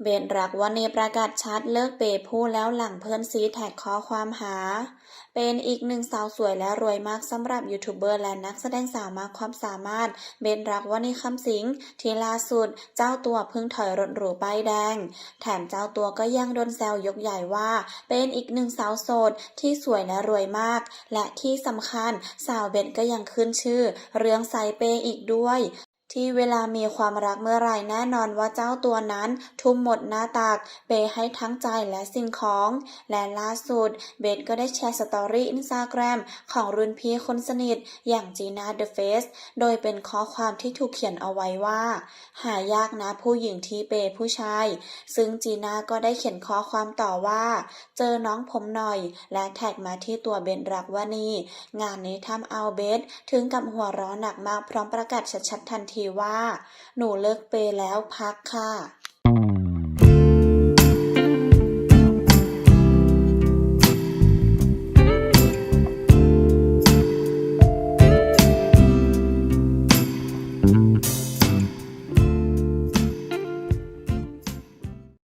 เบนรักวันนี้ประกาศชัดเลิกเปย์ผู้แล้วหลังเพื่อนซีแท็กข้อความหา เป็นอีกหนึ่งสาวสวยและรวยมากสำหรับยูทูบเบอร์และนักแสดงสาวมากความสามารถ เบนรักวันนี้คำสิงที่ล่าสุดเจ้าตัวเพิ่งถอยรถหรูป้ายแดง แถมเจ้าตัวก็ยังโดนแซวยกใหญ่ว่า เป็นอีกหนึ่งสาวโสดที่สวยและรวยมาก และที่สำคัญสาวเบนก็ยังขึ้นชื่อ เรื่องไซเปย์อีกด้วย ที่เวลามีความรักเมื่อไหร่แน่นอนว่าเจ้าตัวนั้นทุ่มหมดหน้าตักเปย์ให้ทั้งใจและสิ่งของ และล่าสุดเบนก็ได้แชร์สตอรี่อินสตาแกรมของรุ่นพี่คนสนิท อย่างจีน่าเดอะเฟสโดยเป็นข้อความที่ถูกเขียนเอาไว้ว่า หายากนะผู้หญิงที่เปย์ผู้ชาย ซึ่งจีน่าก็ได้เขียนข้อความต่อว่า เจอน้องผมหน่อย และแท็กมาที่ตัวเบนรักวานีงานนี้ทำเอาเบสถึงกับหัวเร้อนหนักมากพร้อมประกาศชัดๆทันทีว่า หนูเลิกเปย์แล้วพักค่ะ